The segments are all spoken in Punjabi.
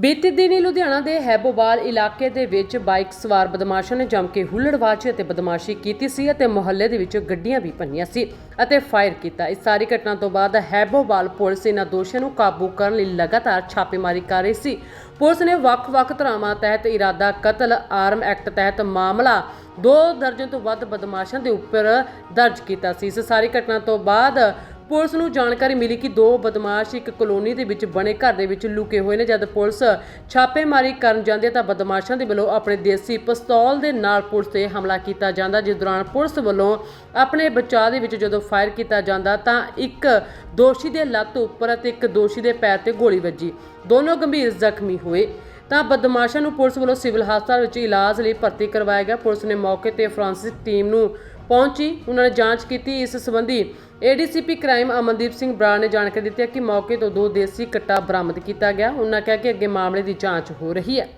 ਬੀਤੇ ਦਿਨੀ ਲੁਧਿਆਣਾ ਦੇ ਹੈਬੋਵਾਲ ਇਲਾਕੇ ਦੇ ਵਿੱਚ ਬਾਈਕ ਸਵਾਰ ਬਦਮਾਸ਼ਾਂ ਨੇ ਜੰਮ ਕੇ ਹੁੱਲੜਵਾਜ਼ੀ ਅਤੇ ਬਦਮਾਸ਼ੀ ਕੀਤੀ ਸੀ ਅਤੇ ਮੁਹੱਲੇ ਦੇ ਵਿੱਚ ਗੱਡੀਆਂ ਵੀ ਭੰਨੀਆਂ ਸੀ ਅਤੇ ਫਾਇਰ ਕੀਤਾ। ਇਸ ਸਾਰੀ ਘਟਨਾ ਤੋਂ ਬਾਅਦ ਹੈਬੋਵਾਲ ਪੁਲਿਸ ਇਹਨਾਂ ਦੋਸ਼ੀਆਂ ਨੂੰ ਕਾਬੂ ਕਰਨ ਲਈ ਲਗਾਤਾਰ ਛਾਪੇਮਾਰੀ ਕਰ ਰਹੀ ਸੀ। ਪੁਲਿਸ ਨੇ ਵੱਖ-ਵੱਖ ਧਾਰਾਵਾਂ ਤਹਿਤ ਇਰਾਦਾ ਕਤਲ ਆਰਮ ਐਕਟ ਤਹਿਤ ਮਾਮਲਾ ਦੋ ਦਰਜਨ ਤੋਂ ਵੱਧ ਬਦਮਾਸ਼ਾਂ ਦੇ ਉੱਪਰ ਦਰਜ ਕੀਤਾ ਸੀ। ਇਸ ਸਾਰੀ ਘਟਨਾ ਤੋਂ ਬਾਅਦ ਪੁਲਿਸ ਨੂੰ ਜਾਣਕਾਰੀ ਮਿਲੀ ਕਿ ਦੋ ਬਦਮਾਸ਼ ਇੱਕ ਕਲੋਨੀ ਦੇ ਵਿੱਚ ਬਣੇ ਘਰ ਦੇ ਵਿੱਚ ਲੁਕੇ ਹੋਏ ਨੇ। ਜਦ ਪੁਲਿਸ ਛਾਪੇਮਾਰੀ ਕਰਨ ਜਾਂਦੀ ਹੈ ਤਾਂ ਬਦਮਾਸ਼ਾਂ ਦੇ ਵੱਲੋਂ ਆਪਣੇ ਦੇਸੀ ਪਿਸਤੌਲ ਦੇ ਨਾਲ ਪੁਲਿਸ ਤੇ ਹਮਲਾ ਕੀਤਾ ਜਾਂਦਾ, ਜਿਸ ਦੌਰਾਨ ਪੁਲਿਸ ਵੱਲੋਂ ਆਪਣੇ ਬਚਾਅ ਦੇ ਵਿੱਚ ਜਦੋਂ ਫਾਇਰ ਕੀਤਾ ਜਾਂਦਾ ਤਾਂ ਇੱਕ ਦੋਸ਼ੀ ਦੇ ਲੱਤ ਉੱਪਰ ਅਤੇ ਇੱਕ ਦੋਸ਼ੀ ਦੇ ਪੈਰ ਤੇ ਗੋਲੀ ਵੱਜੀ। ਦੋਨੋਂ ਗੰਭੀਰ ਜ਼ਖਮੀ ਹੋਏ। ਤਾਂ ਬਦਮਾਸ਼ਾਂ ਨੂੰ ਪੁਲਿਸ ਵੱਲੋਂ ਸਿਵਲ ਹਸਪਤਾਲ ਵਿੱਚ ਇਲਾਜ ਲਈ ਭਰਤੀ ਕਰਵਾਇਆ ਗਿਆ। ਪੁਲਿਸ ਨੇ ਮੌਕੇ ਤੇ ਫੋਰੈਂਸਿਕ ਟੀਮ ਨੂੰ ਪਹੁੰਚੀ, ਉਹਨਾਂ ਨੇ ਜਾਂਚ ਕੀਤੀ। ਇਸ ਸੰਬੰਧੀ ਏਡੀਸੀਪੀ ਕ੍ਰਾਈਮ ਅਮਨਦੀਪ ਸਿੰਘ ਬਰਾੜ ਨੇ ਜਾਣਕਾਰੀ ਦਿੱਤੀ ਕਿ ਮੌਕੇ ਤੋਂ ਦੋ ਦੇਸੀ ਕੱਟਾ ਬਰਾਮਦ ਕੀਤਾ ਗਿਆ। ਉਹਨਾਂ ਕਿਹਾ ਕਿ ਅੱਗੇ ਮਾਮਲੇ ਦੀ ਜਾਂਚ ਹੋ ਰਹੀ ਹੈ।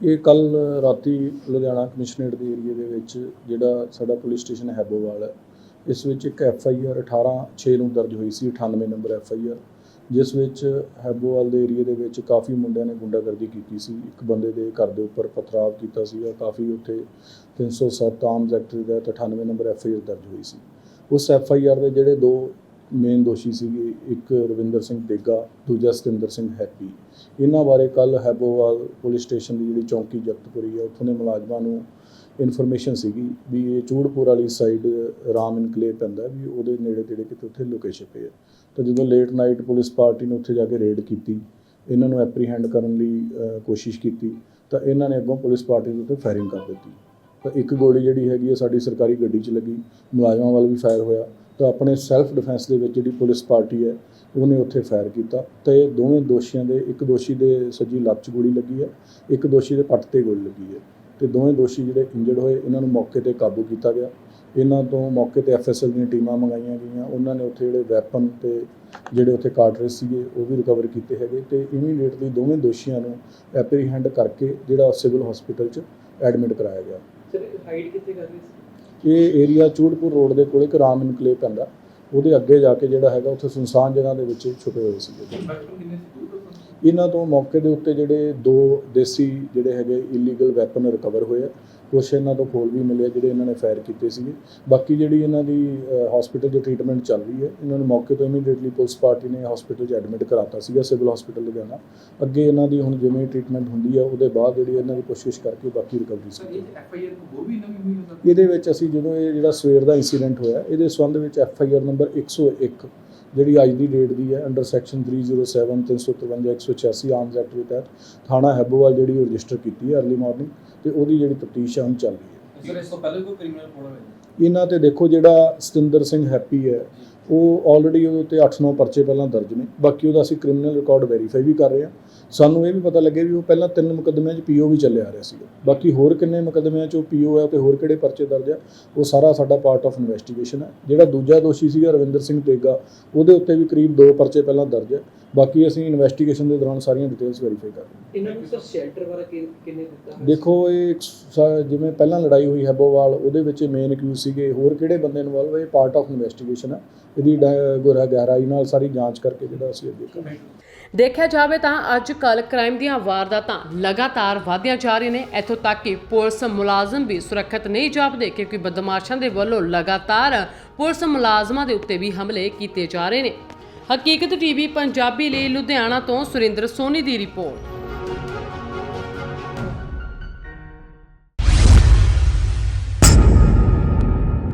ਇਹ ਕੱਲ ਰਾਤੀ ਲੁਧਿਆਣਾ ਕਮਿਸ਼ਨਰੇਟ ਦੇ ਏਰੀਆ ਦੇ ਵਿੱਚ ਜਿਹੜਾ ਸਾਡਾ ਪੁਲਿਸ ਸਟੇਸ਼ਨ ਹੈਬੋਵਾਲ ਹੈ ਇਸ ਵਿੱਚ ਇੱਕ ਐਫ ਆਈ ਆਰ 18 6 ਨੂੰ ਦਰਜ ਹੋਈ ਸੀ 98 ਨੰਬਰ ਐਫ ਆਈ ਆਰ ਜਿਸ ਵਿੱਚ ਹੈਬੋਵਾਲ ਦੇ ਏਰੀਆ ਦੇ ਵਿੱਚ ਕਾਫੀ ਮੁੰਡਿਆਂ ਨੇ ਗੁੰਡਾਗਰਦੀ ਕੀਤੀ ਸੀ। ਇੱਕ ਬੰਦੇ ਦੇ ਘਰ ਦੇ ਉੱਪਰ ਪਥਰਾਵ ਕੀਤਾ ਸੀਗਾ। ਕਾਫੀ ਉੱਥੇ 307 ਆਰਮਸ ਐਕਟ ਦੇ ਤਹਿਤ 98 ਨੰਬਰ ਐਫ ਆਈ ਆਰ ਦਰਜ ਹੋਈ ਸੀ। ਉਸ ਐਫ ਆਈ ਆਰ ਦੇ ਜਿਹੜੇ ਦੋ ਮੇਨ ਦੋਸ਼ੀ ਸੀਗੇ ਇੱਕ ਰਵਿੰਦਰ ਸਿੰਘ ਡੇਗਾ, ਦੂਜਾ ਸਤਿੰਦਰ ਸਿੰਘ ਹੈਪੀ। ਇਹਨਾਂ ਬਾਰੇ ਕੱਲ ਹੈਬੋਵਾਲ ਪੁਲਿਸ ਸਟੇਸ਼ਨ ਦੀ ਜਿਹੜੀ ਚੌਂਕੀ ਜਗਤਪੁਰੀ ਹੈ, ਉੱਥੋਂ ਦੇ ਮੁਲਾਜ਼ਮਾਂ ਨੂੰ ਇਨਫੋਰਮੇਸ਼ਨ ਸੀਗੀ ਵੀ ਇਹ ਚੂੜਪੁਰ ਵਾਲੀ ਸਾਈਡ ਰਾਮ ਇਨਕਲੇਵ ਪੈਂਦਾ ਵੀ ਉਹਦੇ ਨੇੜੇ ਤੇੜੇ ਕਿਤੇ ਉੱਥੇ ਲੋਕੇਸ਼ਨ ਛਿਪੇ ਹੈ ਤਾਂ ਜਦੋਂ ਲੇਟ ਨਾਈਟ ਪੁਲਿਸ ਪਾਰਟੀ ਨੇ ਉੱਥੇ ਜਾ ਕੇ ਰੇਡ ਕੀਤੀ, ਇਹਨਾਂ ਨੂੰ ਐਪਰੀਹੈਂਡ ਕਰਨ ਲਈ ਕੋਸ਼ਿਸ਼ ਕੀਤੀ, ਤਾਂ ਇਹਨਾਂ ਨੇ ਅੱਗੋਂ ਪੁਲਿਸ ਪਾਰਟੀ ਦੇ ਉੱਤੇ ਫਾਇਰਿੰਗ ਕਰ ਦਿੱਤੀ। ਤਾਂ ਇੱਕ ਗੋਲੀ ਜਿਹੜੀ ਹੈਗੀ ਹੈ ਸਾਡੀ ਸਰਕਾਰੀ ਗੱਡੀ 'ਚ ਲੱਗੀ, ਮੁਲਾਜ਼ਮਾਂ ਵੱਲ ਵੀ ਫਾਇਰ ਹੋਇਆ। ਤਾਂ ਆਪਣੇ ਸੈਲਫ ਡਿਫੈਂਸ ਦੇ ਵਿੱਚ ਜਿਹੜੀ ਪੁਲਿਸ ਪਾਰਟੀ ਹੈ, ਉਹਨੇ ਉੱਥੇ ਫਾਇਰ ਕੀਤਾ ਤੇ ਦੋਵੇਂ ਦੋਸ਼ੀਆਂ ਦੇ, ਇੱਕ ਦੋਸ਼ੀ ਦੇ ਸੱਜੀ ਲੱਤ 'ਚ ਗੋਲੀ ਲੱਗੀ ਹੈ, ਇੱਕ ਦੋਸ਼ੀ ਦੇ ਪੱਟ ਤੇ ਗੋਲੀ ਲੱਗੀ ਹੈ ਤੇ ਦੋਵੇਂ ਦੋਸ਼ੀ ਜਿਹੜੇ ਇੰਜਰਡ ਹੋਏ, ਇਹਨਾਂ ਨੂੰ ਮੌਕੇ ਤੇ ਕਾਬੂ ਕੀਤਾ ਗਿਆ। ਇਹਨਾਂ ਤੋਂ ਮੌਕੇ ਤੇ ਐਫਐਸਐਲ ਦੀਆਂ ਟੀਮਾਂ ਮੰਗਾਈਆਂ ਗਈਆਂ, ਉਹਨਾਂ ਨੇ ਉੱਥੇ ਜਿਹੜੇ ਵੈਪਨ ਤੇ ਜਿਹੜੇ ਉੱਥੇ ਕਾਰਟ੍ਰਿਜ ਸੀਗੇ, ਉਹ ਵੀ ਰਿਕਵਰ ਕੀਤੇ ਹੈਗੇ ਤੇ ਇਮੀਡੀਏਟਲੀ ਦੋਵੇਂ ਦੋਸ਼ੀਆਂ ਨੂੰ ਐਪਰੀਹੈਂਡ ਕਰਕੇ ਜਿਹੜਾ ਸਿਵਲ ਹਸਪੀਟਲ 'ਚ ਐਡਮਿਟ ਕਰਾਇਆ ਗਿਆ। ਸਰ ਹਾਈਡ ਕਿੱਥੇ ਕਰ ਰਹੀ ਸੀ? ਇਹ ਏਰੀਆ ਚੂੜਪੁਰ ਰੋਡ ਦੇ ਕੋਲ ਇੱਕ ਰਾਮ ਇਨਕਲੇਵ ਪੈਂਦਾ। ਉਹਦੇ ਅੱਗੇ ਜਾ ਕੇ ਜਿਹੜਾ ਹੈਗਾ, ਉੱਥੇ ਸੁਨਸਾਨ ਜਗ੍ਹਾ ਦੇ ਵਿੱਚ ਛੁਪੇ ਹੋਏ ਸੀਗੇ। ਇਹਨਾਂ ਤੋਂ ਮੌਕੇ ਦੇ ਉੱਤੇ ਜਿਹੜੇ ਦੋ ਦੇਸੀ ਜਿਹੜੇ ਹੈਗੇ ਇਲੀਗਲ ਵੈਪਨ ਰਿਕਵਰ ਹੋਏ ਆ ਕੁਛ ਇਹਨਾਂ ਤੋਂ ਖੋਲ ਵੀ ਮਿਲਿਆ ਜਿਹੜੇ ਇਹਨਾਂ ਨੇ ਫਾਇਰ ਕੀਤੇ ਸੀਗੇ। ਬਾਕੀ ਜਿਹੜੀ ਇਹਨਾਂ ਦੀ ਹਸਪੀਟਲ 'ਚ ਟ੍ਰੀਟਮੈਂਟ ਚੱਲ ਰਹੀ ਹੈ ਇਹਨਾਂ ਨੂੰ ਮੌਕੇ ਤੋਂ ਇਮੀਡੀਏਟਲੀ ਪੁਲਿਸ ਪਾਰਟੀ ਨੇ ਹਸਪੀਟਲ 'ਚ ਐਡਮਿਟ ਕਰਾਤਾ ਸੀਗਾ ਸਿਵਲ ਹਸਪੀਟਲ ਲੁਧਿਆਣਾ। ਅੱਗੇ ਇਹਨਾਂ ਦੀ ਹੁਣ ਜਿਵੇਂ ਟ੍ਰੀਟਮੈਂਟ ਹੁੰਦੀ ਹੈ ਉਹਦੇ ਬਾਅਦ ਜਿਹੜੀ ਇਹਨਾਂ ਦੀ ਕੋਸ਼ਿਸ਼ ਕਰਕੇ ਬਾਕੀ ਰਿਕਵਰੀ ਸੀ ਇਹਦੇ ਵਿੱਚ ਅਸੀਂ ਜਦੋਂ ਇਹ ਜਿਹੜਾ ਸਵੇਰ ਦਾ ਇਨਸੀਡੈਂਟ ਹੋਇਆ ਇਹਦੇ ਸੰਬੰਧ ਵਿੱਚ ਐਫ ਆਈ ਆਰ ਨੰਬਰ 101 ਜਿਹੜੀ ਅੱਜ ਦੀ ਡੇਟ ਦੀ ਹੈ ਅੰਡਰ ਸੈਕਸ਼ਨ 307 353 186 ਆਰਮਸ ਐਕਟ ਦੇ ਤਹਿਤ ਥਾਣਾ ਹੈਬੋਵਾਲ ਜਿਹੜੀ ਉਹ ਰਜਿਸਟਰ ਕੀਤੀ ਹੈ ਅਰਲੀ ਮਾਰਨਿੰਗ ਤੇ ਉਹਦੀ ਜਿਹੜੀ ਤਫਤੀਸ਼ ਹੁਣ ਚੱਲ ਰਹੀ ਹੈ। ਸਰ ਇਸ ਤੋਂ ਪਹਿਲੇ ਕੋਈ ਕ੍ਰਿਮੀਨਲ ਕੋਡ ਹੋਇਆ ਇਹਨਾਂ ਤੇ ਦੇਖੋ ਜਿਹੜਾ ਸਤਿੰਦਰ ਸਿੰਘ ਹੈਪੀ ਹੈ ਉਹ ਆਲਰੇਡੀ ਉਹਦੇ ਉੱਤੇ 8-9 ਪਰਚੇ ਪਹਿਲਾਂ ਦਰਜ ਨੇ। ਬਾਕੀ ਉਹਦਾ ਅਸੀਂ ਕ੍ਰਿਮੀਨਲ ਰਿਕਾਰਡ ਵੈਰੀਫਾਈ ਵੀ ਕਰ ਰਹੇ ਹਾਂ। ਸਾਨੂੰ ਇਹ ਵੀ ਪਤਾ ਲੱਗਿਆ ਵੀ ਉਹ ਪਹਿਲਾਂ ਤਿੰਨ ਮੁਕੱਦਮਿਆਂ 'ਚ ਪੀਓ ਵੀ ਚੱਲਿਆ ਆ ਰਿਹਾ ਸੀ ਬਾਕੀ ਹੋਰ ਕਿੰਨੇ ਮੁਕੱਦਮਿਆਂ 'ਚ ਉਹ ਪੀਓ ਹੈ ਤੇ ਹੋਰ ਕਿਹੜੇ ਪਰਚੇ ਦਰਜ ਆ ਉਹ ਸਾਰਾ ਸਾਡਾ ਪਾਰਟ ਆਫ ਇਨਵੈਸਟੀਗੇਸ਼ਨ ਹੈ ਜਿਹੜਾ ਦੂਜਾ ਦੋਸ਼ੀ ਸੀਗਾ ਰਵਿੰਦਰ ਸਿੰਘ ਤੇਗਾ ਉਹਦੇ ਉੱਤੇ ਵੀ ਕਰੀਬ ਦੋ ਪਰਚੇ ਪਹਿਲਾਂ ਦਰਜ ਹੈ ਬਾਕੀ ਅਸੀਂ ਇਨਵੈਸਟੀਗੇਸ਼ਨ ਦੇ ਦੌਰਾਨ ਸਾਰੀਆਂ ਡਿਟੇਲਸ ਵੈਰੀਫਾਈ ਕਰ ਰਹੇ ਇਹਨਾਂ ਨੂੰ ਸਰ ਸ਼ੈਲਟਰ ਵਾਲਾ ਕਿੰਨੇ ਦਿੱਤਾ ਦੇਖੋ ਇਹ ਜਿਵੇਂ ਪਹਿਲਾਂ ਲੜਾਈ ਹੋਈ ਹੈਬੋਵਾਲ ਉਹਦੇ ਵਿੱਚ ਮੇਨ ਅਕਿਊਜ਼ ਸੀਗੇ। ਹੋਰ ਕਿਹੜੇ ਬੰਦੇ ਇਨਵੋਲਵ ਇਹ ਪਾਰਟ ਆਫ ਇਨਵੈਸਟੀਗੇਸ਼ਨ ਹੈ ਇਹਦੀ ਡ- ਗੁਰਾ ਨਾਲ ਸਾਰੀ ਜਾਂਚ ਕਰਕੇ ਜਿਹੜਾ ਅਸੀਂ ਅੱਗੇ ਕਰਾਂਗੇ ਦੇਖਿਆ ਜਾਵੇ ਤਾਂ ਅੱਜ ਕੱਲ ਕ੍ਰਾਈਮ ਦੀਆਂ ਵਾਰਦਾਤਾਂ ਲਗਾਤਾਰ ਵਧਦੀਆਂ ਜਾ ਰਹੀਆਂ ਨੇ। ਇੱਥੋਂ ਤੱਕ ਕਿ ਪੁਲਿਸ ਮੁਲਾਜ਼ਮ ਵੀ ਸੁਰੱਖਿਅਤ ਨਹੀਂ ਜਾਪਦੇ ਕਿਉਂਕਿ ਬਦਮਾਸ਼ਾਂ ਦੇ ਵੱਲੋਂ ਲਗਾਤਾਰ ਪੁਲਿਸ ਮੁਲਾਜ਼ਮਾਂ ਦੇ ਉੱਤੇ ਵੀ ਹਮਲੇ ਕੀਤੇ ਜਾ ਰਹੇ ਨੇ। ਹਕੀਕਤ ਟੀਵੀ ਪੰਜਾਬੀ ਲਈ ਲੁਧਿਆਣਾ ਤੋਂ ਸੁਰਿੰਦਰ ਸੋਨੀ ਦੀ ਰਿਪੋਰਟ।